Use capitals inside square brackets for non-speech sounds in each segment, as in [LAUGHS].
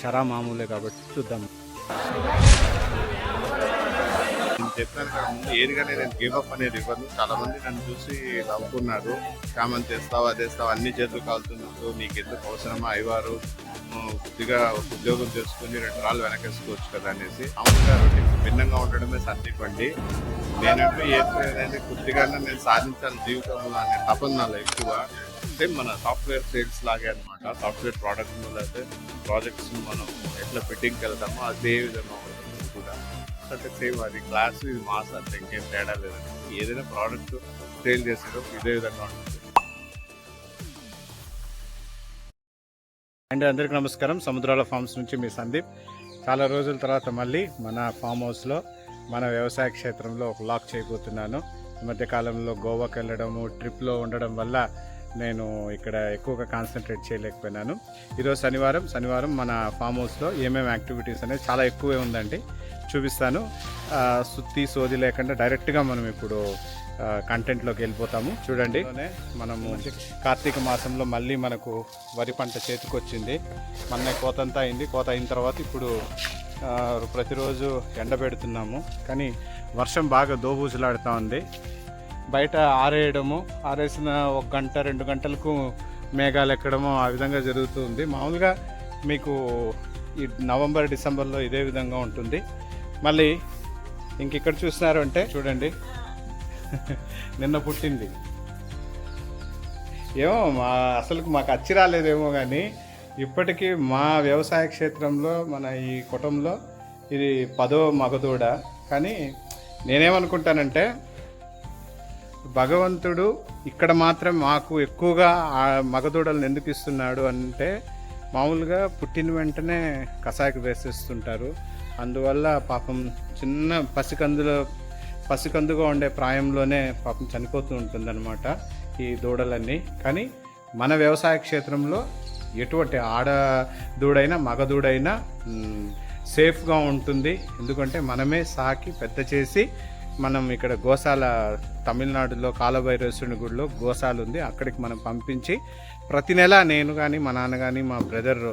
షరా మామూలే కాబట్టి చూద్దాం. నేను చెప్పాను కదా ముందు ఏది కానీ నేను గివప్ అనేది ఇవ్వను. చాలా మంది నన్ను చూసి నవ్వుకున్నారు. కామన్ చేస్తావు అదేస్తావు అన్ని చేతులు కాలుతున్నారు. నీకు ఎందుకు అవసరమా అయ్యవారు? కొద్దిగా ఉద్యోగం చేసుకుని రెండు రాళ్ళు వెనకేసుకోవచ్చు కదా అనేసి అవును గారు భిన్నంగా ఉండడమే సందీపండి నేనంటే నేనంటూ ఏదైనా కొద్దిగా నేను సాధించాలి జీవితంలో అనే తపన నాలో ఎక్కువ అంటే మన సాఫ్ట్వేర్ సేల్స్ లాగే అనమాట సాఫ్ట్వేర్ ప్రోడక్ట్ అయితే ప్రాజెక్ట్స్ మనం ఎట్లా ఫిట్టింగ్కి వెళ్తామో అదే విధంగా ఉంటుంది కూడా. అంటే సేమ్ అది క్లాస్ ఇది మాస్ అంటే ఇంకేం తేడా లేదండి. ఏదైనా ప్రోడక్ట్ సేల్ చేసేటప్పుడు ఇదే విధంగా ఉంటుంది. అండ్ అందరికీ నమస్కారం. సముద్రాల ఫార్మ్స్ నుంచి మీ సందీప్. చాలా రోజుల తర్వాత మళ్ళీ మన ఫామ్ హౌస్లో మన వ్యవసాయ క్షేత్రంలో ఒక లాక్ చేయబోతున్నాను. ఈ మధ్యకాలంలో గోవాకి వెళ్ళడము ట్రిప్లో ఉండడం వల్ల నేను ఇక్కడ ఎక్కువగా కాన్సన్ట్రేట్ చేయలేకపోయినాను. ఈరోజు శనివారం శనివారం మన ఫామ్ హౌస్లో ఏమేమి యాక్టివిటీస్ అనేది చాలా ఎక్కువే ఉందండి. చూపిస్తాను. సుత్తి సోది లేకుండా డైరెక్ట్గా మనం ఇప్పుడు కంటెంట్లోకి వెళ్ళిపోతాము. చూడండి. మనము కార్తీక మాసంలో మళ్ళీ మనకు వరి పంట చేతికొచ్చింది. మొన్న కోత అంతా అయింది. కోత అయిన తర్వాత ఇప్పుడు ప్రతిరోజు ఎండబెడుతున్నాము కానీ వర్షం బాగా దోబూజులాడుతూ ఉంది. బయట ఆరేయడము ఆరేసిన ఒక గంట రెండు గంటలకు మేఘాలు ఎక్కడము ఆ విధంగా జరుగుతుంది మామూలుగా మీకు ఈ నవంబర్ డిసెంబర్లో ఇదే విధంగా ఉంటుంది. మళ్ళీ ఇంక ఇక్కడ చూస్తున్నారు అంటే చూడండి [LAUGHS] నిన్న పుట్టింది. ఏమో మా అసలు మాకు అచ్చి రాలేదేమో కానీ ఇప్పటికీ మా వ్యవసాయ క్షేత్రంలో మన ఈ కుటుంబంలో ఇది పదో మగదూడ. కానీ నేనేమనుకుంటానంటే భగవంతుడు ఇక్కడ మాత్రం మాకు ఎక్కువగా ఆ మగదూడలను ఎందుకు ఇస్తున్నాడు అంటే మామూలుగా పుట్టిన వెంటనే కషాయకు వేసేస్తుంటారు. అందువల్ల పాపం చిన్న పసికందులో పసికందుగా ఉండే ప్రాయంలోనే పాపం చనిపోతూ ఉంటుందన్నమాట ఈ దూడలన్నీ. కానీ మన వ్యవసాయ క్షేత్రంలో ఎటువంటి ఆడ దూడైనా మగ దూడైనా సేఫ్గా ఉంటుంది. ఎందుకంటే మనమే సాకి పెద్ద చేసి మనం ఇక్కడ గోశాల తమిళనాడులో కాలభైరవేశ్వరుని గుడిలో గోశాల ఉంది. అక్కడికి మనం పంపించి ప్రతి నెల నేను కానీ మా నాన్న కానీ మా బ్రదర్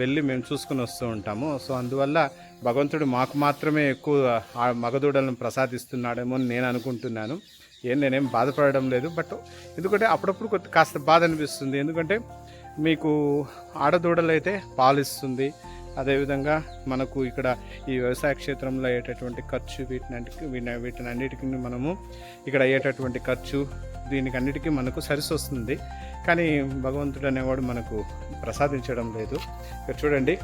వెళ్ళి మేము చూసుకుని వస్తూ ఉంటాము. సో అందువల్ల భగవంతుడు మాకు మాత్రమే ఎక్కువ ఆ మగదూడలను ప్రసాదిస్తున్నాడేమో అని నేను అనుకుంటున్నాను. ఏం నేనేం బాధపడడం లేదు. బట్ ఎందుకంటే అప్పుడప్పుడు కొద్ది కాస్త బాధ అనిపిస్తుంది. ఎందుకంటే మీకు ఆడదూడలు అయితే పాలిస్తుంది. అదేవిధంగా మనకు ఇక్కడ ఈ వ్యవసాయ క్షేత్రంలో అయ్యేటటువంటి ఖర్చు వీటిని వీటిని అన్నిటికీ మనము ఇక్కడ అయ్యేటటువంటి ఖర్చు దీనికి అన్నిటికీ మనకు సరిసొస్తుంది. కానీ భగవంతుడు అనేవాడు మనకు ప్రసాదించడం లేదు. ఇక్కడ చూడండి.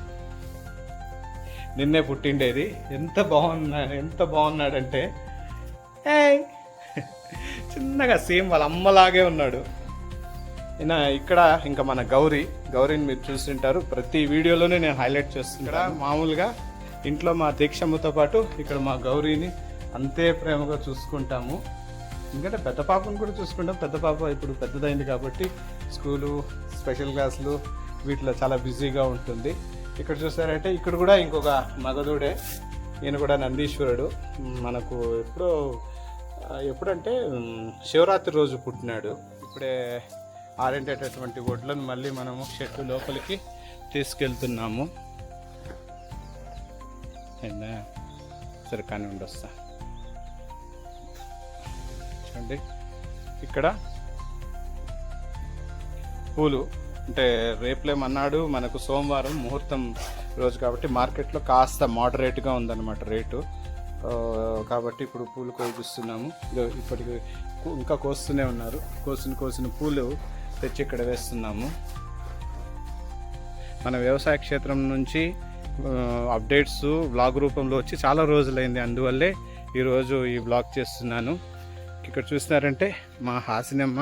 నిన్నే పుట్టిండేది. ఎంత బాగున్నా ఎంత బాగున్నాడంటే చిన్నగా సేమ్ వాళ్ళ అమ్మలాగే ఉన్నాడు. ఈయన ఇక్కడ ఇంకా మన గౌరీ. గౌరీని మీరు చూస్తుంటారు. ప్రతి వీడియోలోనే నేను హైలైట్ చేస్తున్నాను మామూలుగా ఇంట్లో మా దీక్షమ్మతో పాటు ఇక్కడ మా గౌరీని అంతే ప్రేమగా చూసుకుంటాము. ఎందుకంటే పెద్ద పాపను కూడా చూసుకుంటాం. పెద్ద పాప ఇప్పుడు పెద్దదైంది కాబట్టి స్కూలు స్పెషల్ క్లాసులు వీటిలో చాలా బిజీగా ఉంటుంది. ఇక్కడ చూసారంటే ఇక్కడ కూడా ఇంకొక మగధుడే. ఈయన కూడా నందీశ్వరుడు. మనకు ఎప్పుడో ఎప్పుడంటే శివరాత్రి రోజు పుట్టినాడు. ఇప్పుడే ఆరేటటువంటి వడ్లను మళ్ళీ మనము చెట్టు లోపలికి తీసుకెళ్తున్నాము. అయిందా? సరే కానీ ఉండొస్తా. చూడండి ఇక్కడ పూలు అంటే రేపులేమన్నాడు మనకు సోమవారం ముహూర్తం రోజు కాబట్టి మార్కెట్లో కాస్త మోడరేట్గా ఉందన్నమాట రేటు. కాబట్టి ఇప్పుడు పూలు కోపిస్తున్నాము ఇప్పటికి ఇంకా కోస్తూనే ఉన్నారు. కోసిన కోసిన పూలు తెచ్చి ఇక్కడ వేస్తున్నాము. మన వ్యవసాయ క్షేత్రం నుంచి అప్డేట్స్ బ్లాగ్ రూపంలో వచ్చి చాలా రోజులైంది. అందువల్లే ఈరోజు ఈ బ్లాగ్ చేస్తున్నాను. ఇక్కడ చూస్తున్నారంటే మా హాసినమ్మ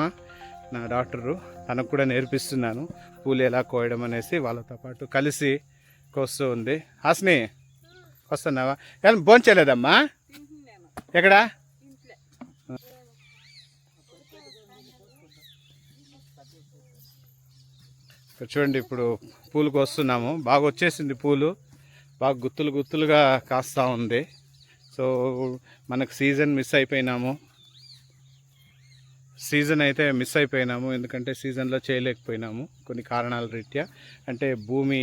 నా డాక్టరు. తనకు కూడా నేర్పిస్తున్నాను. పూలు ఎలా కోయడం అనేసి వాళ్ళతో పాటు కలిసి కోస్తూ ఉంది. హాసిని వస్తున్నావా? ఏం భోంచలేదమ్మా ఎక్కడా? ఇక్కడ చూడండి ఇప్పుడు పూలు కోస్తున్నాము బాగా వచ్చేసింది పూలు. బాగా గుత్తులు గుత్తులుగా కాస్తూ ఉంది. సో మనకు సీజన్ మిస్ అయిపోయినాము. సీజన్ అయితే మిస్ అయిపోయినాము. ఎందుకంటే సీజన్లో చేయలేకపోయినాము కొన్ని కారణాల రీత్యా. అంటే భూమి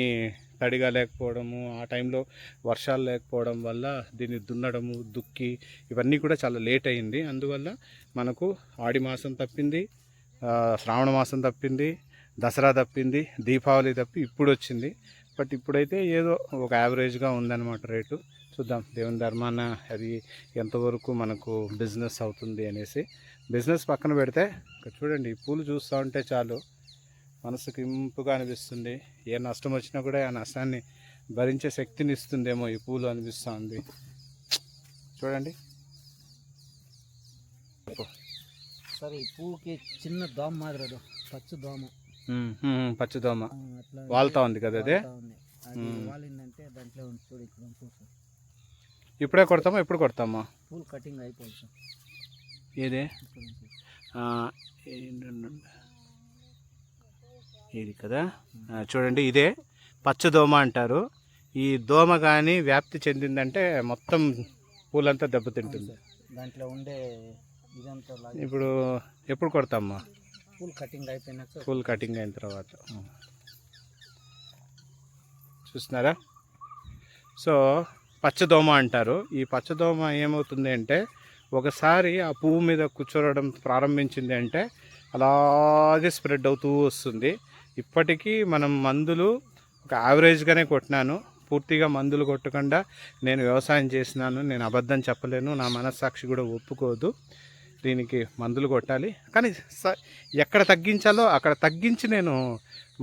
తడిగా లేకపోవడము ఆ టైంలో వర్షాలు లేకపోవడం వల్ల దీన్ని దున్నడము దుక్కి ఇవన్నీ కూడా చాలా లేట్ అయింది. అందువల్ల మనకు ఆడి మాసం తప్పింది శ్రావణ మాసం తప్పింది దసరా తప్పింది దీపావళి తప్పి ఇప్పుడు వచ్చింది బట్ ఇప్పుడైతే ఏదో ఒక యావరేజ్గా ఉందన్నమాట రేటు. చూద్దాం దేవుని ధర్మాన అది ఎంతవరకు మనకు బిజినెస్ అవుతుంది అనేసి. బిజినెస్ పక్కన పెడితే చూడండి పూలు చూస్తూ ఉంటే చాలు. మనసుకు ఇంపుగా అనిపిస్తుంది. ఏ నష్టం వచ్చినా కూడా ఆ నష్టాన్ని భరించే శక్తిని ఇస్తుందేమో ఈ పూలు అనిపిస్తుంది. చూడండి. సరే ఈ పూకి చిన్న దోమ మాదిరి అది, పచ్చ దోమ. పచ్చదోమ. వాళ్తా ఉంది కదా అదే. వాలిందంటే దాంట్లో ఉంది చూడు ఇక్కడ. ఇప్పుడే కొడతామా? ఎప్పుడు కొడతామా? పూలు కటింగ్ అయిపోయింది ఏదే? ఇది కదా? చూడండి ఇదే పచ్చదోమ అంటారు. ఈ దోమ కానీ వ్యాప్తి చెందిందంటే మొత్తం పూలంతా దెబ్బతింటుంది. దాంట్లో ఉండే ఇప్పుడు ఎప్పుడు కొడతామ్మా ఫుల్ కటింగ్ అయిపోయినాక ఫుల్ కటింగ్ అయిన తర్వాత. చూస్తున్నారా? సో పచ్చదోమ అంటారు. ఈ పచ్చదోమ ఏమవుతుంది అంటే ఒకసారి ఆ పువ్వు మీద కూర్చోవడం ప్రారంభించింది అంటే అలాగే స్ప్రెడ్ అవుతూ వస్తుంది. ఇప్పటికీ మనం మందులు ఒక యావరేజ్గానే కొట్టినాను. పూర్తిగా మందులు కొట్టకుండా నేను వ్యవసాయం చేసినాను. నేను అబద్ధం చెప్పలేను. నా మనస్సాక్షి కూడా ఒప్పుకోదు. దీనికి మందులు కొట్టాలి. కానీ స ఎక్కడ తగ్గించాలో అక్కడ తగ్గించి నేను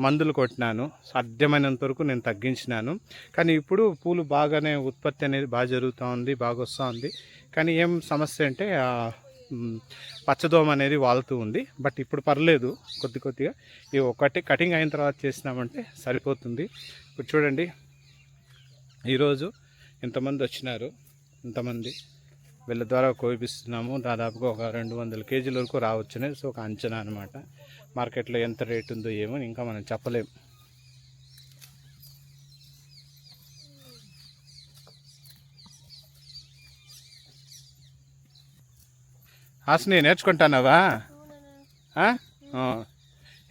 మందులు కొట్టినాను. సాధ్యమైనంత వరకు నేను తగ్గించినాను. కానీ ఇప్పుడు పూలు బాగానే ఉత్పత్తి అనేది బాగా జరుగుతూ ఉంది బాగా వస్తూ ఉంది కానీ ఏం సమస్య అంటే పచ్చదోమ అనేది వాలుతూ ఉంది. బట్ ఇప్పుడు పర్లేదు కొద్ది కొద్దిగా. ఈ ఒకటి కటింగ్ అయిన తర్వాత చేసినామంటే సరిపోతుంది. ఇప్పుడు చూడండి. ఈరోజు ఇంతమంది వచ్చినారు. ఇంతమంది వీళ్ళ ద్వారా కోపిస్తున్నాము. దాదాపుగా ఒక రెండు వందల కేజీల వరకు రావచ్చునే. సో ఒక అంచనా అనమాట మార్కెట్లో ఎంత రేట్ ఉందో ఏమో ఇంకా మనం చెప్పలేం. హాస్ని నేర్చుకుంటానావా.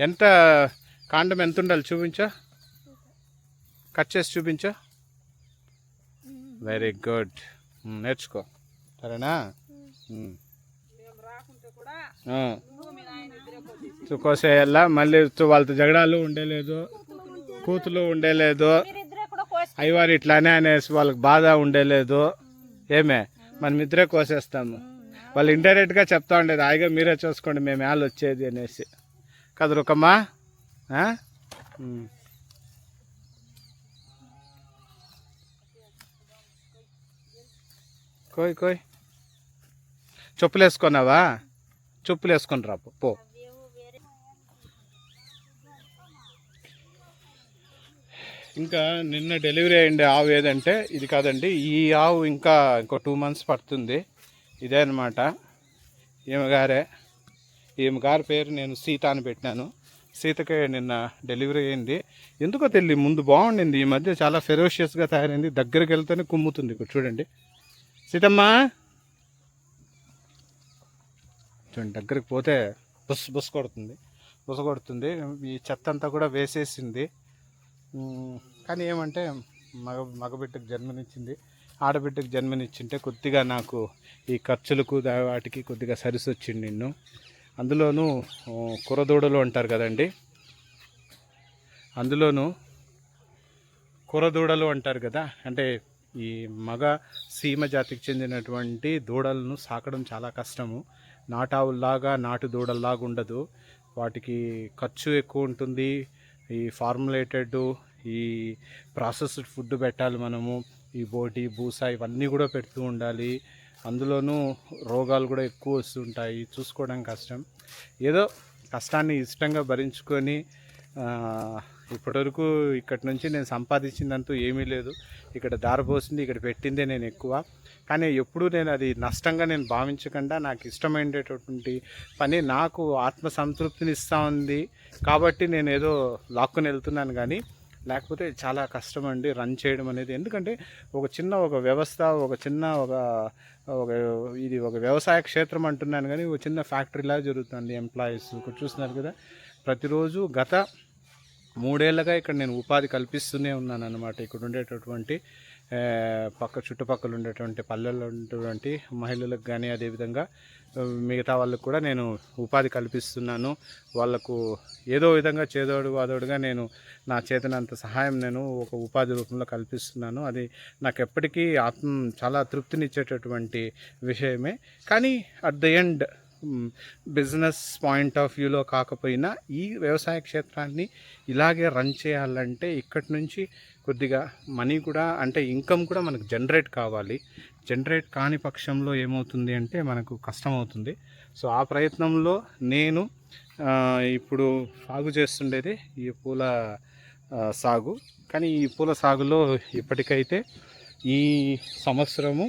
ఎంత కాండం ఎంత ఉండాలి చూపించా. కట్ చేసి చూపించా. వెరీ గుడ్ నేర్చుకో. సరేనా? ఉమ్. కోసేయాలా మళ్ళీ వాళ్ళతో జగడాలు ఉండేలేదు. కూతులు ఉండేలేదు. అయ్యవారు ఇట్లానే అనేసి వాళ్ళకి బాధ ఉండేలేదు. ఏమే? మనం ఇద్దరే కోసేస్తాము. వాళ్ళు ఇండైరెక్ట్గా చెప్తా ఉండేది హాయిగా మీరే చూసుకోండి మేము ఏళ్ళు వచ్చేది అనేసి. కదా రుకమ్మా కోయ్ కోయ్. చెప్పులు వేసుకున్నావా చెప్పులు వేసుకొని రా పో. పో ఇంకా నిన్న డెలివరీ అయ్యిండే ఆవు ఏదంటే ఇది కాదండి ఈ ఆవు ఇంకా ఇంకో టూ మంత్స్ పడుతుంది. ఇదే అనమాట ఈమె గారే? ఈమె గారి పేరు నేను సీత అని పెట్టినాను. సీతకే నిన్న డెలివరీ అయింది ఎందుకో తెలియదు ముందు బాగుండింది. ఈ మధ్య చాలా ఫెరోషియస్గా తయారైంది. దగ్గరికి వెళ్తేనే కుమ్ముతుంది. ఇక్కడ చూడండి. సీతమ్మా? చూడండి దగ్గరికి పోతే బుస్ బుస్ కొడుతుంది. బుస కొడుతుంది. ఈ చెత్త అంతా కూడా వేసేసింది. కానీ ఏమంటే మగ మగబిడ్డకు జన్మనిచ్చింది. ఆడబిడ్డకు జన్మనిచ్చింటే కొద్దిగా నాకు ఈ ఖర్చులకు వాటికి కొద్దిగా సరిసొచ్చింది నిన్ను. అందులోనూ కురదూడలు అంటారు కదండి? అందులోనూ కురదూడలు అంటారు కదా? అంటే ఈ మగ సీమ జాతికి చెందినటువంటి దూడలను సాకడం చాలా కష్టము. నాటావుల్లాగా నాటు దూడల్లాగా ఉండదు వాటికి ఖర్చు ఎక్కువ ఉంటుంది ఈ ఫార్ములేటెడ్ ఈ ప్రాసెస్డ్ ఫుడ్ పెట్టాలి మనము. ఈ బోటి బూసా ఇవన్నీ కూడా పెడుతూ ఉండాలి. అందులోనూ రోగాలు కూడా ఎక్కువ వస్తుంటాయి. చూసుకోవడం కష్టం. ఏదో కష్టాన్ని ఇష్టంగా భరించుకొని ఇప్పటివరకు ఇక్కడి నుంచి నేను సంపాదించిందంటూ ఏమీ లేదు. ఇక్కడ దారిపోసింది ఇక్కడ పెట్టిందే నేను ఎక్కువ. కానీ ఎప్పుడూ నేను అది నష్టంగా నేను భావించకుండా నాకు ఇష్టమైనటువంటి పని నాకు ఆత్మ సంతృప్తిని ఇస్తూ ఉంది. కాబట్టి నేను ఏదో లాక్కుని వెళ్తున్నాను కానీ లేకపోతే చాలా కష్టం అండి రన్ చేయడం అనేది. ఎందుకంటే ఒక చిన్న ఒక వ్యవస్థ ఒక చిన్న ఒక ఒక ఇది ఒక వ్యవసాయ క్షేత్రం అంటున్నాను కానీ ఒక చిన్న ఫ్యాక్టరీలా జరుగుతుంది. ఎంప్లాయీస్ చూస్తున్నారు కదా ప్రతిరోజు గత మూడేళ్ళుగా ఇక్కడ నేను ఉపాధి కల్పిస్తూనే ఉన్నాను అనమాట ఇక్కడ ఉండేటటువంటి పక్క చుట్టుపక్కల ఉండేటువంటి పల్లెల్లో ఉన్నటువంటి మహిళలకు కానీ అదేవిధంగా మిగతా వాళ్ళకు కూడా నేను ఉపాధి కల్పిస్తున్నాను. వాళ్ళకు ఏదో విధంగా చేదోడు వాదోడుగా నేను నా చేతనంత సహాయం నేను ఒక ఉపాధి రూపంలో కల్పిస్తున్నాను. అది నాకు ఎప్పటికీ ఆత్మ చాలా తృప్తినిచ్చేటటువంటి విషయమే. కానీ at the end business point of వ్యూలో కాకపోయినా ఈ వ్యవసాయ క్షేత్రాన్ని ఇలాగే రన్ చేయాలంటే ఇక్కడి నుంచి కొద్దిగా మనీ కూడా అంటే ఇన్కమ్ కూడా మనకు జనరేట్ కావాలి. జనరేట్ కాని పక్షంలో ఏమవుతుంది అంటే మనకు కష్టం అవుతుంది సో ఆ ప్రయత్నంలో నేను ఇప్పుడు సాగు చేస్తుండేది ఈ పూల సాగు. కానీ ఈ పూల సాగులో ఇప్పటికైతే ఈ సంవత్సరము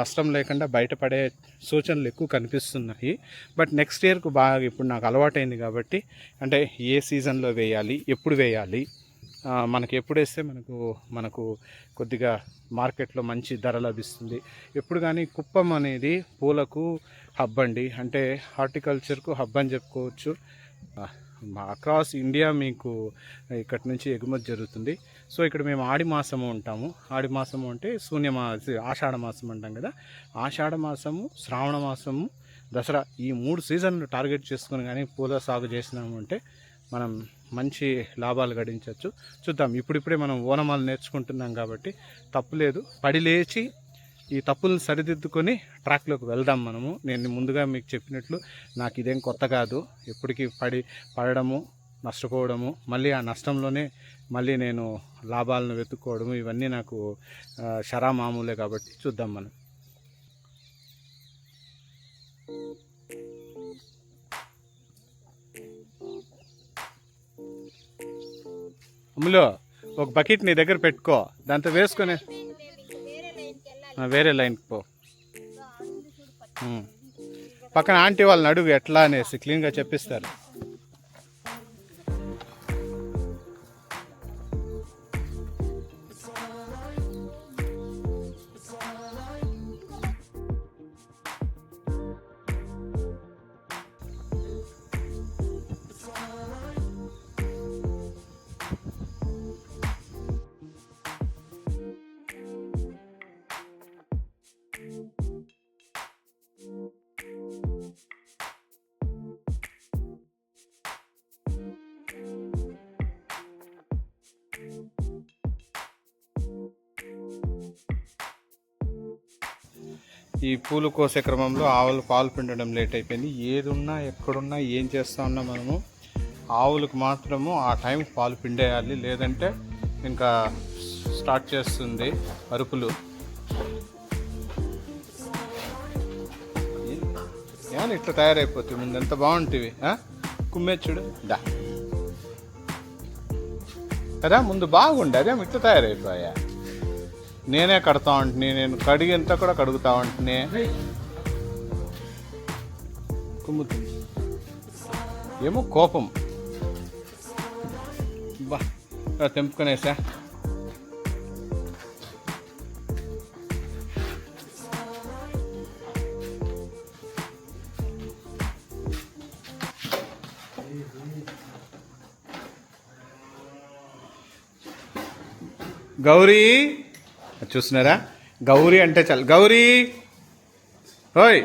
నష్టం లేకుండా బయటపడే సూచనలు ఎక్కువ కనిపిస్తున్నాయి. బట్ నెక్స్ట్ ఇయర్కు బాగా ఇప్పుడు నాకు అలవాటైంది కాబట్టి అంటే ఏ సీజన్లో వేయాలి ఎప్పుడు వేయాలి మనకి ఎప్పుడు వేస్తే మనకు మనకు కొద్దిగా మార్కెట్లో మంచి ధర లభిస్తుంది. ఎప్పుడు కానీ కుప్పం అనేది పూలకు హబ్ అండి. అంటే హార్టికల్చర్కు హబ్ అని చెప్పుకోవచ్చు. అక్రాస్ ఇండియా మీకు ఇక్కడి నుంచి ఎగుమతి జరుగుతుంది. సో ఇక్కడ మేము ఆడి మాసము ఉంటాము. ఆడి మాసము అంటే శూన్యమా ఆషాఢ మాసం అంటాం కదా. ఆషాఢ మాసము శ్రావణ మాసము దసరా ఈ మూడు సీజన్లు టార్గెట్ చేసుకుని కానీ పూల సాగు చేసినాము అంటే మనం మంచి లాభాలు గడించవచ్చు చూద్దాం. ఇప్పుడిప్పుడే మనం ఓనమాలు నేర్చుకుంటున్నాం కాబట్టి తప్పులేదు. పడి లేచి ఈ తప్పులను సరిదిద్దుకొని ట్రాక్లోకి వెళ్దాం మనము. నేను ముందుగా మీకు చెప్పినట్లు నాకు ఇదేం కొత్త కాదు. ఎప్పటికీ పడి పడడము నష్టపోవడము మళ్ళీ ఆ నష్టంలోనే మళ్ళీ నేను లాభాలను వెతుక్కోవడము ఇవన్నీ నాకు ఆ, షరా మామూలే కాబట్టి చూద్దాం మనం. అమ్ములో ఒక బకెట్ నీ దగ్గర పెట్టుకో. దాంతో వేసుకొని వేరే లైన్కి పో. పక్కన ఆంటీ వాళ్ళని అడుగు ఎట్లా అనేసి క్లీన్గా చెప్పిస్తారు. ఈ పూలు కోసే క్రమంలో ఆవులు పాలు పిండడం లేట్ అయిపోయింది. ఏది ఉన్నా ఎక్కడున్నా ఏం చేస్తా ఉన్నా మనము ఆవులకు మాత్రము ఆ టైం పాలు పిండేయాలి. లేదంటే ఇంకా స్టార్ట్ చేస్తుంది అరుపులు. ఏమని ఇట్లా తయారైపోతుంది. ముందు ఎంత బాగుంటుంది కుమ్మేచ్చుడు దా. కదా ముందు బాగుండే. అదేం ఇట్లా తయారైపోయా? నేనే కడతా ఉంటుని నేను కడిగేంత కూడా కడుగుతా ఉంటుని. కుమ్ముతుంది ఏమో కోపం. బా తెంపుకునేసా. గౌరీ! చూస్తున్నారా? గౌరీ అంటే చాలు. గౌరీ! ఓయ్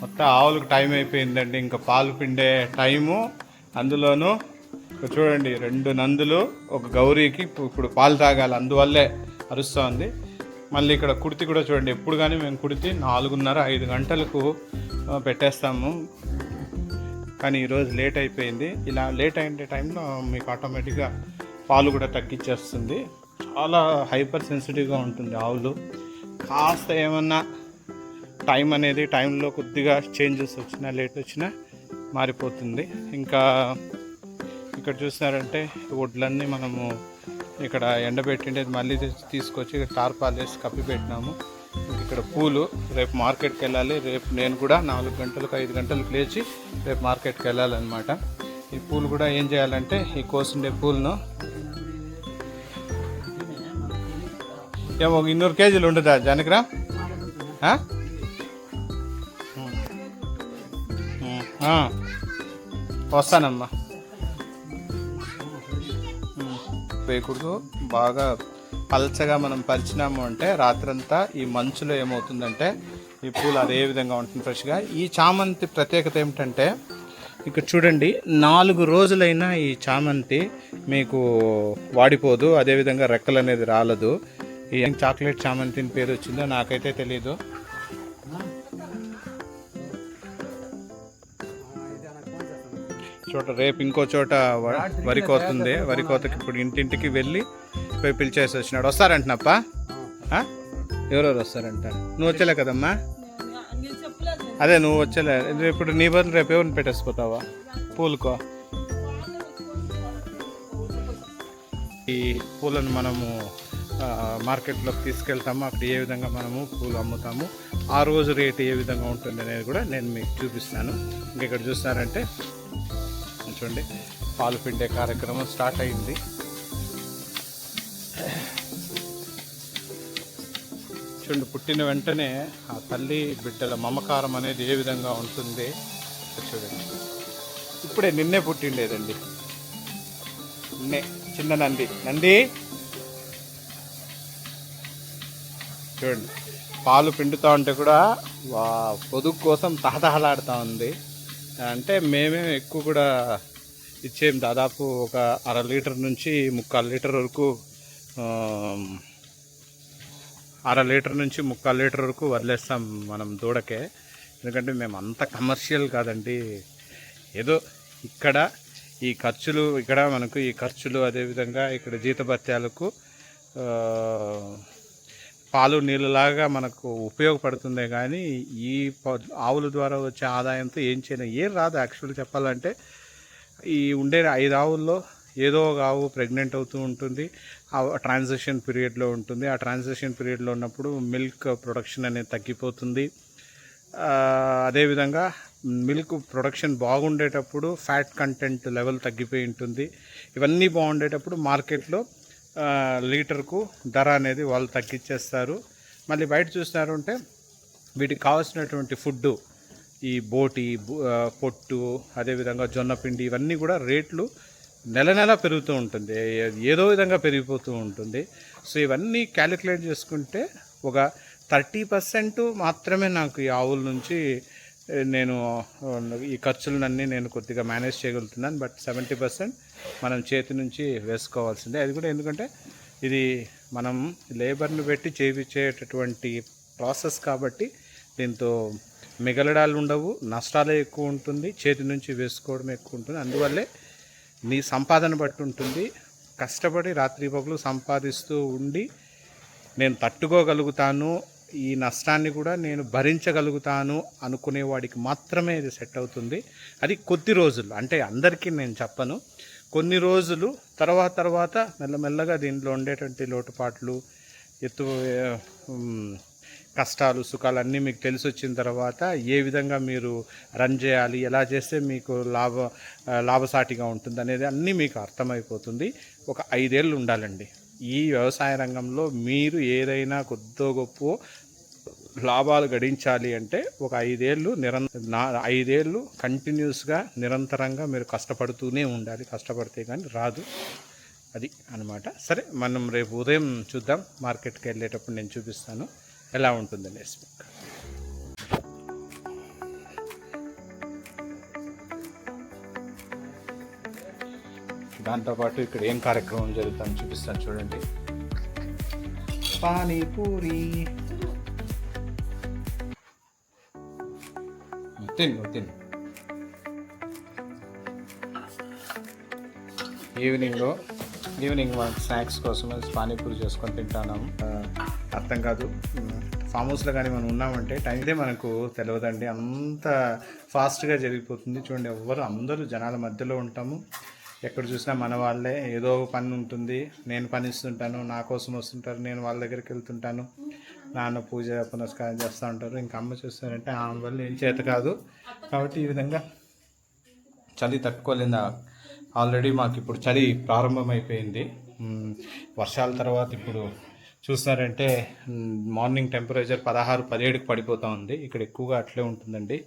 మొత్తం ఆవులకు టైం అయిపోయిందండి. ఇంకా పాలు పిండే టైము. అందులోనూ చూడండి రెండు నందులు ఒక గౌరీకి ఇప్పుడు పాలు తాగాలి. అందువల్లే అరుస్తోంది మళ్ళీ ఇక్కడ కుడితి కూడా చూడండి ఎప్పుడు కానీ మేము కుడితి నాలుగున్నర ఐదు గంటలకు పెట్టేస్తాము. కానీ ఈరోజు లేట్ అయిపోయింది. ఇలా లేట్ అయిన టైంలో మీకు ఆటోమేటిక్గా పాలు కూడా తగ్గించేస్తుంది. చాలా హైపర్ సెన్సిటివ్గా ఉంటుంది ఆవులు. కాస్త ఏమన్నా టైం అనేది టైంలో కొద్దిగా చేంజెస్ వచ్చినా లేట్ వచ్చినా మారిపోతుంది. ఇంకా ఇక్కడ చూసినారంటే వడ్లన్నీ మనము ఇక్కడ ఎండబెట్టిండేది మళ్ళీ తీసుకొచ్చి ఇక్కడ టార్పాలేసి కప్పి పెట్టినాము. ఇక్కడ పూలు రేపు మార్కెట్కి వెళ్ళాలి. రేపు నేను కూడా నాలుగు గంటలకు ఐదు గంటలకు లేచి రేపు మార్కెట్కి వెళ్ళాలన్నమాట. ఈ పూలు కూడా ఏం చేయాలంటే ఈ కోసిండే పూలను ఏమో ఒక ఇన్నూరు కేజీలు ఉండదా జానకిరా వస్తానమ్మా. వేకుడు బాగా పల్చగా మనం పరిచినాము అంటే రాత్రంతా ఈ మంచులో ఏమవుతుందంటే ఈ పూలు అదే విధంగా ఉంటుంది ఫ్రెష్గా. ఈ చామంతి ప్రత్యేకత ఏమిటంటే ఇక్కడ చూడండి నాలుగు రోజులైనా ఈ చామంతి మీకు వాడిపోదు అదేవిధంగా రెక్కలు అనేది రాలదు. ఈ చాక్లెట్ చామంతిని పేరు వచ్చిందో నాకైతే తెలియదు చోట రేపు ఇంకో చోట వరి కోత ఉంది వరి కోతకి ఇప్పుడు ఇంటింటికి వెళ్ళి పోయి పిలిచేసి వచ్చినాడు. వస్తారంటనప్ప? ఎవరెవరు వస్తారంట నువ్వు వచ్చేలే కదమ్మా? అదే నువ్వు వచ్చేలే. ఇప్పుడు నీ బదులు రేపు ఎవరిని పెట్టేసిపోతావా? పూలకో. ఈ పూలను మనము మార్కెట్లోకి తీసుకెళ్తాము. అక్కడ ఏ విధంగా మనము పూలు అమ్ముతాము ఆ రోజు రేటు ఏ విధంగా ఉంటుంది అనేది కూడా నేను మీకు చూపిస్తాను. ఇంక ఇక్కడ చూస్తారంటే చూడండి పాలు పిండే కార్యక్రమం స్టార్ట్ అయింది. చూడండి పుట్టిన వెంటనే ఆ తల్లి బిడ్డల మమకారం అనేది ఏ విధంగా ఉంటుంది చూడండి. ఇప్పుడే నిన్నే పుట్టిండేదండి. నిన్నే చిన్న నంది. నంది? చూడండి. పాలు పిండుతా ఉంటే కూడా వా పొదుగు కోసం తహతహలాడుతూ ఉంది. అంటే మేమే ఎక్కువ కూడా ఇచ్చేం దాదాపు ఒక అర లీటర్ నుంచి ముక్కాలు లీటర్ వరకు అర లీటర్ నుంచి ముక్కాలు లీటర్ వరకు వదిలేస్తాం మనం దూడకే. ఎందుకంటే మేము అంత కమర్షియల్ కాదండి. ఏదో ఇక్కడ ఈ ఖర్చులు ఇక్కడ మనకు ఈ ఖర్చులు అదేవిధంగా ఇక్కడ జీతభత్యాలకు పాలు నీళ్ళలాగా మనకు ఉపయోగపడుతుందే కానీ ఈ ప- ఆవుల ద్వారా వచ్చే ఆదాయంతో ఏం చేయలేం. ఏం రాదు యాక్చువల్ చెప్పాలంటే ఈ ఉండే ఐదు ఆవుల్లో ఏదో ఒక ఆవు ప్రెగ్నెంట్ అవుతూ ఉంటుంది. ఆ ట్రాన్సిషన్ పీరియడ్లో ఉంటుంది. ఆ ట్రాన్సిషన్ పీరియడ్లో ఉన్నప్పుడు మిల్క్ ప్రొడక్షన్ అనేది తగ్గిపోతుంది. అదేవిధంగా మిల్క్ ప్రొడక్షన్ బాగుండేటప్పుడు ఫ్యాట్ కంటెంట్ లెవెల్ తగ్గిపోయి ఉంటుంది. ఇవన్నీ బాగుండేటప్పుడు మార్కెట్లో లీటర్కు ధర అనేది వాళ్ళు తగ్గించేస్తారు మళ్ళీ బయట చూసినారంటే వీటికి కావాల్సినటువంటి ఫుడ్డు ఈ బోటి పొట్టు అదేవిధంగా జొన్న పిండి ఇవన్నీ కూడా రేట్లు నెల నెల పెరుగుతూ ఉంటుంది. ఏదో విధంగా పెరిగిపోతూ ఉంటుంది. సో ఇవన్నీ క్యాలిక్యులేట్ చేసుకుంటే ఒక థర్టీ పర్సెంట్ మాత్రమే నాకు ఈ ఆవుల నుంచి నేను ఈ ఖర్చులన్నీ నేను కొద్దిగా మేనేజ్ చేయగలుగుతున్నాను బట్ సెవెంటీ పర్సెంట్ మనం చేతి నుంచి వేసుకోవాల్సిందే. అది కూడా ఎందుకంటే ఇది మనం లేబర్ని పెట్టి చేయించేటటువంటి ప్రాసెస్ కాబట్టి దీంతో మిగలడాలు ఉండవు నష్టాలే ఎక్కువ ఉంటుంది చేతి నుంచి వేసుకోవడం ఎక్కువ ఉంటుంది. అందువల్లే నీ సంపాదన బట్టి ఉంటుంది. కష్టపడి రాత్రి పగలు సంపాదిస్తూ ఉండి నేను తట్టుకోగలుగుతాను ఈ నష్టాన్ని కూడా నేను భరించగలుగుతాను అనుకునేవాడికి మాత్రమే ఇది సెట్ అవుతుంది. అది కొద్ది రోజులు అంటే అందరికీ నేను చెప్పను. కొన్ని రోజులు తర్వాత తర్వాత మెల్లమెల్లగా దీంట్లో ఉండేటువంటి లోటుపాట్లు ఎత్తు కష్టాలు సుఖాలు అన్నీ మీకు తెలిసి వచ్చిన తర్వాత ఏ విధంగా మీరు రన్ చేయాలి ఎలా చేస్తే మీకు లాభ లాభసాటిగా ఉంటుంది అనేది అన్నీ మీకు అర్థమైపోతుంది. ఒక ఐదేళ్ళు ఉండాలండి. ఈ వ్యవసాయ రంగంలో మీరు ఏదైనా కొద్దో గొప్ప లాభాలు గడించాలి అంటే ఒక ఐదేళ్ళు నిరంతర నా ఐదేళ్ళు కంటిన్యూస్గా నిరంతరంగా మీరు కష్టపడుతూనే ఉండాలి. కష్టపడితే కానీ రాదు. అది అన్నమాట. సరే మనం రేపు ఉదయం చూద్దాం. మార్కెట్కి వెళ్ళేటప్పుడు నేను చూపిస్తాను. ఎలా ఉంటుందని దాంతోపాటు ఇక్కడ ఏం కార్యక్రమం జరుగుతుందని చూపిస్తాను చూడండి. పానీపూరి. తిన్ను తిన్ను ఈవినింగ్ ఈవినింగ్ మనకి స్నాక్స్ కోసం పానీపూరి చేసుకొని తింటున్నాము అర్థం కాదు. ఫామ్ హౌస్లో కానీ మనం ఉన్నామంటే టైం ఇదే మనకు తెలియదండి అంత ఫాస్ట్గా జరిగిపోతుంది. చూడండి ఎవ్వరు అందరూ జనాల మధ్యలో ఉంటాము. ఎక్కడ చూసినా మన వాళ్ళే. ఏదో పని ఉంటుంది. నేను పని ఇస్తుంటాను నా కోసం వస్తుంటారు. నేను వాళ్ళ దగ్గరికి వెళ్తుంటాను. నాన్న పూజ పునస్కారం చేస్తూ ఉంటారు. ఇంకా అమ్మ చూస్తారంటే ఆమె వల్ల ఏం చేత కాదు. కాబట్టి ఈ విధంగా చలి తట్టుకోలేదా ఆల్రెడీ మాకు ఇప్పుడు చలి ప్రారంభమైపోయింది. వర్షాల తర్వాత ఇప్పుడు చూసినారంటే మార్నింగ్ టెంపరేచర్ పదహారు పదిహేడుకి పడిపోతూ ఉంది. ఇక్కడ ఎక్కువగా అట్లే ఉంటుందండి.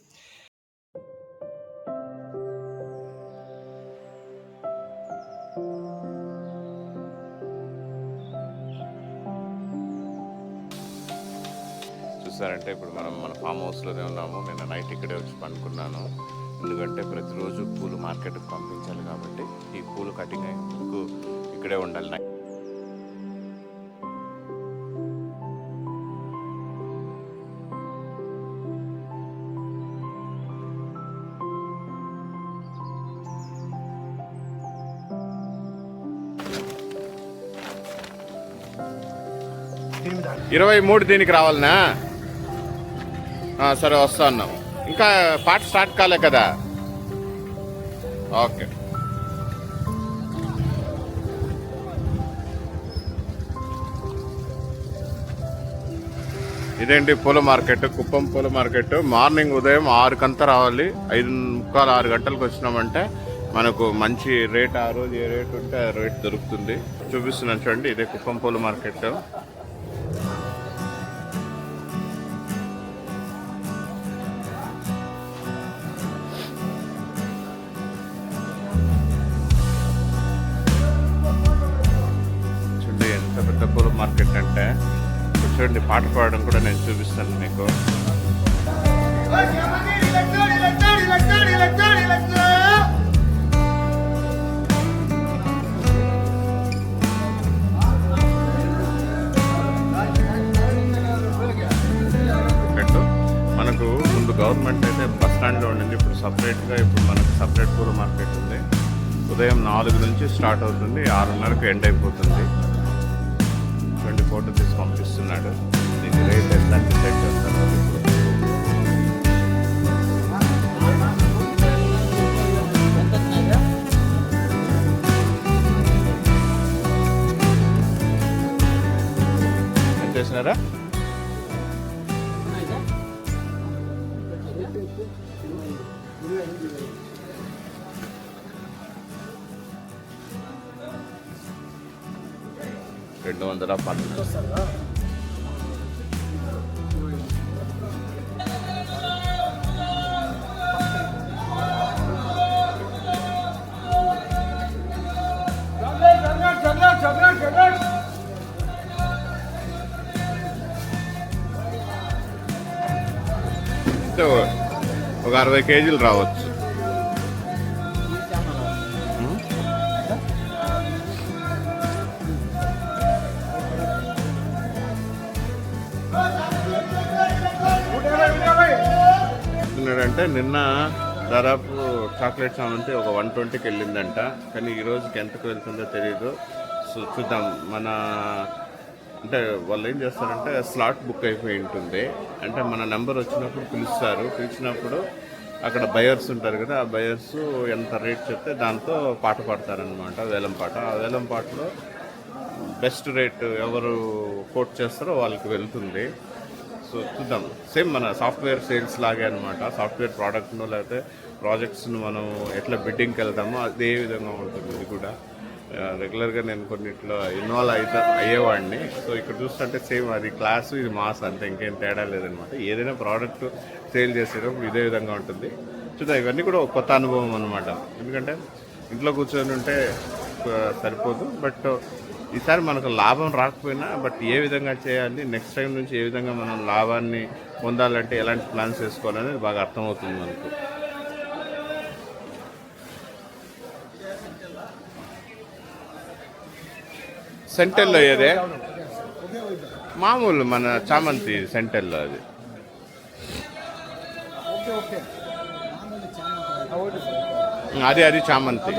చూసారంటే ఇప్పుడు మనం మన ఫామ్ హౌస్లోనే ఉన్నాము. నేను నైట్ ఇక్కడే వచ్చి పండుకున్నాను. ఎందుకంటే ప్రతిరోజు పూలు మార్కెట్కి పంపించాలి కాబట్టి ఈ పూలు కటింగ్ అయ్యేందుకు ఇక్కడే ఉండాలి. నైట్ ఇరవై మూడు దీనికి రావాలనా? సరే వస్తా అన్నాము ఇంకా పాట స్టార్ట్ కాలే కదా? ఓకే. ఇదేంటి పూల మార్కెట్? కుప్పం పూల మార్కెట్. మార్నింగ్ ఉదయం ఆరుకంతా రావాలి. ఐదు ముక్కలు ఆరు గంటలకు వచ్చినామంటే మనకు మంచి రేట్ ఆ రోజు ఏ రేట్ ఉంటే ఆ రేట్ దొరుకుతుంది. చూపిస్తున్నాను చూడండి ఇదే కుప్పం పూల మార్కెట్. పాట పాడడం కూడా నేను చూపిస్తాను మీకు మనకు ముందు గవర్నమెంట్ అయితే బస్ స్టాండ్లో ఉండింది ఇప్పుడు సపరేట్గా ఇప్పుడు మనకు సపరేట్ పూల మార్కెట్ ఉంది. ఉదయం నాలుగు నుంచి స్టార్ట్ అవుతుంది. ఆరున్నరకు ఎండ్ అయిపోతుంది. ట్వంటీ ఫోటో తీసి పంపిస్తున్నాడు. రేట్ ఎంత చేస్తారు చేసినారా? రెండు వందల పంతొమ్మిది అరవై కేజీలు రావచ్చు. అంటే నిన్న దాదాపు చాక్లెట్ సామంతి ఒక వన్ ట్వంటీకి వెళ్ళిందంట. కానీ ఈ రోజుకి ఎంతకు వెళ్తుందో తెలియదు సో చూద్దాం. మన అంటే వాళ్ళు ఏం చేస్తారంటే స్లాట్ బుక్ అయిపోయి ఉంటుంది. అంటే మన నెంబర్ వచ్చినప్పుడు పిలుస్తారు. పిలిచినప్పుడు అక్కడ బయర్స్ ఉంటారు కదా ఆ బయర్స్ ఎంత రేట్ చెప్తే దాంతో పాట పాడతారనమాట వేలం పాట. ఆ వేలం పాటలో బెస్ట్ రేట్ ఎవరు కోట్ చేస్తారో వాళ్ళకి వెళ్తుంది. సో చూద్దాం. సేమ్ మన సాఫ్ట్వేర్ సేల్స్ లాగే అనమాట సాఫ్ట్వేర్ ప్రోడక్ట్ను లేకపోతే ప్రాజెక్ట్స్ను మనం ఎట్లా బిడ్డింగ్కి వెళ్తామో అదే విధంగా ఉంటుంది ఇది కూడా. రెగ్యులర్గా నేను కొన్నిట్లో ఇన్వాల్వ్ అవుతా అయ్యేవాడిని. సో ఇక్కడ చూస్తుంటే సేమ్ అది క్లాసు ఇది మాస్ అంతే ఇంకేం తేడా లేదనమాట. ఏదైనా ప్రోడక్ట్ సేల్ చేసేటప్పుడు ఇదే విధంగా ఉంటుంది. చూద్దాం ఇవన్నీ కూడా ఒక కొత్త అనుభవం అనమాట ఎందుకంటే ఇంట్లో కూర్చొని ఉంటే సరిపోదు. బట్ ఈసారి మనకు లాభం రాకపోయినా బట్ ఏ విధంగా చేయాలి నెక్స్ట్ టైం నుంచి ఏ విధంగా మనం లాభాన్ని పొందాలంటే ఎలాంటి ప్లాన్స్ వేసుకోవాలనేది బాగా అర్థమవుతుంది మనకు. సెంటర్లో ఏదే? మామూలు మన చామంతి సెంటర్లో అది. అది అది చామంతి.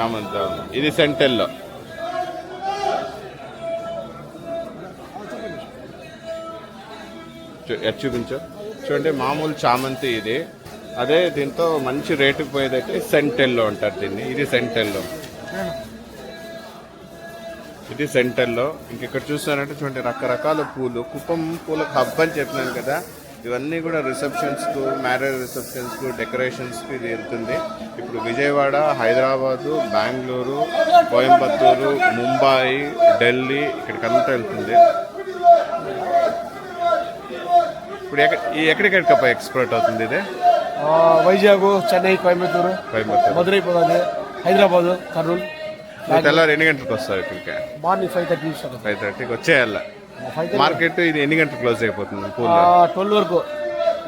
చామంతి ఇది సెంటర్లో. చూ- చూపించు? చూడండి మామూలు చామంతి ఇది. అదే దీంతో మంచి రేటుకు పోయేదైతే సెంటెల్లో ఉంటారు దీన్ని. ఇది సెంటెల్లో ఇది సెంటర్లో ఇంకెక్కడ చూస్తున్నారంటే చూడండి రకరకాల పూలు కుప్పం పూల హబ్ అని చెప్పినాను కదా. ఇవన్నీ కూడా రిసెప్షన్స్కు మ్యారేజ్ రిసెప్షన్స్కు డెకరేషన్స్కి ఇది వెళ్తుంది. ఇప్పుడు విజయవాడ హైదరాబాదు బెంగళూరు కోయంబత్తూరు ముంబాయి ఢిల్లీ ఇక్కడికంతా వెళ్తుంది. ఇప్పుడు ఎక్కడ ఈ ఎక్కడికెక్కడికప్ప ఎక్స్పోర్ట్ అవుతుంది ఇదే? వైజాగ్ చెన్నై కోయంబత్తూరు మదురై పోతుంది హైదరాబాద్ కర్నూలు తెల్లారు ఎన్ని గంటలకు వస్తావు ఇక్కడికి? మార్నింగ్ ఫైవ్ థర్టీ ఫైవ్ థర్టీకి వచ్చేయాల. మార్కెట్ ఇది ఎన్ని గంటలకు క్లోజ్ అయిపోతుంది? ట్వెల్వ్ వరకు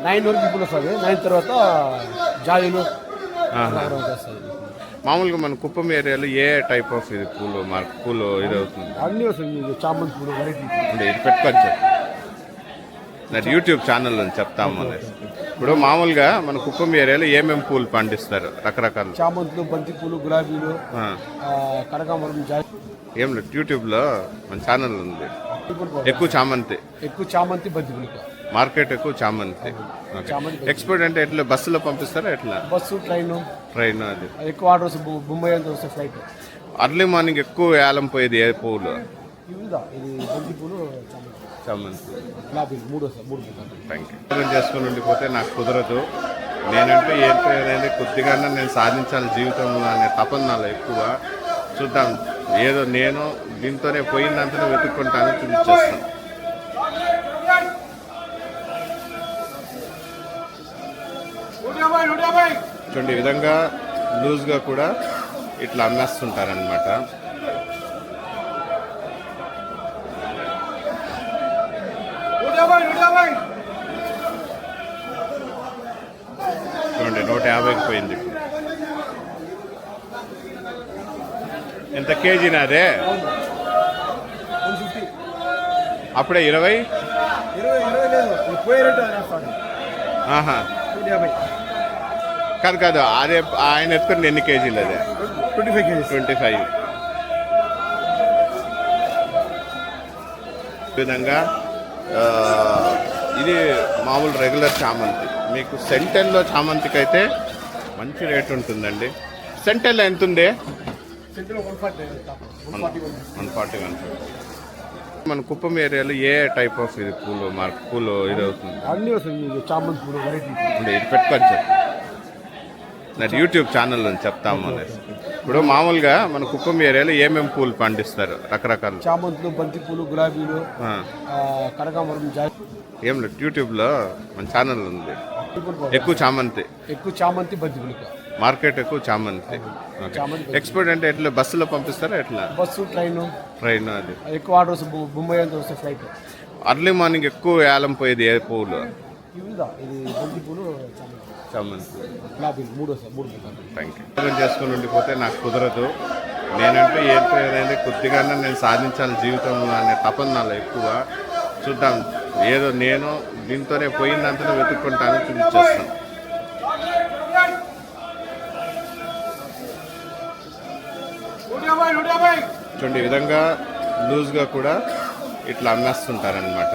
నైన్ వరకు ఇప్పుడు వస్తుంది. నైన్ తర్వాత జాయిలు మామూలుగా మన కుప్పం ఏరియాలో ఏ టైప్ ఆఫ్ ఇది పూలు మార్క్ పూలు ఇది అవుతుంది? అన్నీ వస్తుంది చామంతి పూలు వెరైటీ ఇది పెట్టుకొని చెప్పు నాకు యూట్యూబ్ ఛానల్ అని చెప్తాము అనేసి. ఇప్పుడు మామూలుగా మన కుప్పం ఏరియాలో ఏమేమి పూలు పండిస్తారు? రకరకాల. చామంతులు బంతి పూలు గులాబీలు కనకాంబరం ఏం లేదు యూట్యూబ్లో మన ఛానల్ ఉంది. ఎక్కువ చామంతి. ఎక్కువ చామంతి బంతి పూలు మార్కెట్ ఎక్కువ చామంతి. ఎక్స్పోర్ట్ అంటే ఎట్లా? బస్సులో పంపిస్తారా ఎట్లా? Bus train. ట్రైన్ అది. ఎక్కువ ఆర్డర్స్ బొంబాయి అంతా వస్తాయి ఫ్లైట్. అర్లీ మార్నింగ్ ఎక్కువ ఏలం పోయేది ఏ పువ్వులు ఇది బంతి పూలు థ్యాంక్ యూ చేసుకుని ఉండిపోతే నాకు కుదరదు. నేనంటూ ఏంటో అనేది కొద్దిగానే నేను సాధించాలి జీవితంలో అనే తపన నాలో ఎక్కువ. చూద్దాం. ఏదో నేను దీంతోనే పోయిందంతా వెతుక్కుంటాను చూపించేస్తాను. చూడండి ఈ విధంగా లూజ్గా కూడా ఇట్లా అమ్మేస్తుంటారనమాట చూడండి నూట యాభైకి పోయింది. ఎంత కేజీ నాదే అప్పుడే ఇరవై? ఆహా. కాదు కాదు అదే ఆయన ఎత్తుకుని ఎన్ని కేజీలు అదే? Twenty five kgs. Twenty five. విధంగా ఇది మామూలు రెగ్యులర్ చామంతి. మీకు సెంటెల్లో చామంతికి అయితే మంచి రేట్ ఉంటుందండి. సెంటెల్లో ఎంత ఉంది వన్ ఫార్టీ వన్ మన కుప్పం ఏరియాలో ఏ టైప్ ఆఫ్ ఇది పూలు మార్క్ పూలు ఇది అవుతుంది? అన్నీ వస్తాయి ఇది చామంతి పూలు వెరైటీ ఇది పెట్టుకొని నాకు యూట్యూబ్ ఛానల్ అని చెప్తాము అనేసి. ఇప్పుడు మామూలుగా మన కుప్పం ఏరియాలో ఏమేమి పూలు పండిస్తారు? రకరకాల. చామంతులు బంతి పూలు గులాబీలు కనకాంబరం ఏం లేదు యూట్యూబ్లో మన ఛానల్ ఉంది. ఎక్కువ చామంతి. ఎక్కువ చామంతి బంతి పూలు మార్కెట్ ఎక్కువ చామంతి. ఎక్స్పోర్ట్ అంటే ఎట్లా? బస్సులో పంపిస్తారా ఎట్లా? Bus train. ట్రైన్ అది. ఎక్కువ ఆర్డర్స్ బొంబాయి అంతా వస్తాయి ఫ్లైట్. అర్లీ మార్నింగ్ ఎక్కువ ఏలం పోయేది ఏ ఇవిదా ఇది బంతి పూలు థ్యాంక్ యూ చేసుకుని ఉండిపోతే నాకు కుదరదు. నేనంటూ ఏంటో అనేది కొద్దిగానే నేను సాధించాలి జీవితంలో అనే తపన నాలో ఎక్కువ. చూద్దాం. ఏదో నేను దీంతోనే పోయిందంతా వెతుక్కుంటాను చూపించేస్తాను. చూడండి ఈ విధంగా లూజ్గా కూడా ఇట్లా అమ్మేస్తుంటారనమాట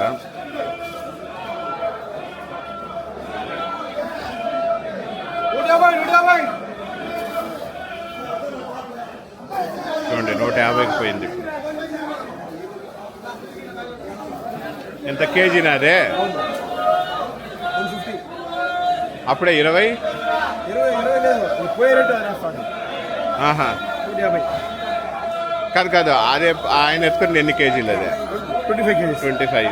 చూడండి నూట యాభైకి పోయింది. ఎంత కేజీ నాదే అప్పుడే ఇరవై? ఆహా. కాదు కాదు. అదే ఆయన ఎత్తుకుని ఎన్ని కేజీలు అదే? Twenty five twenty five.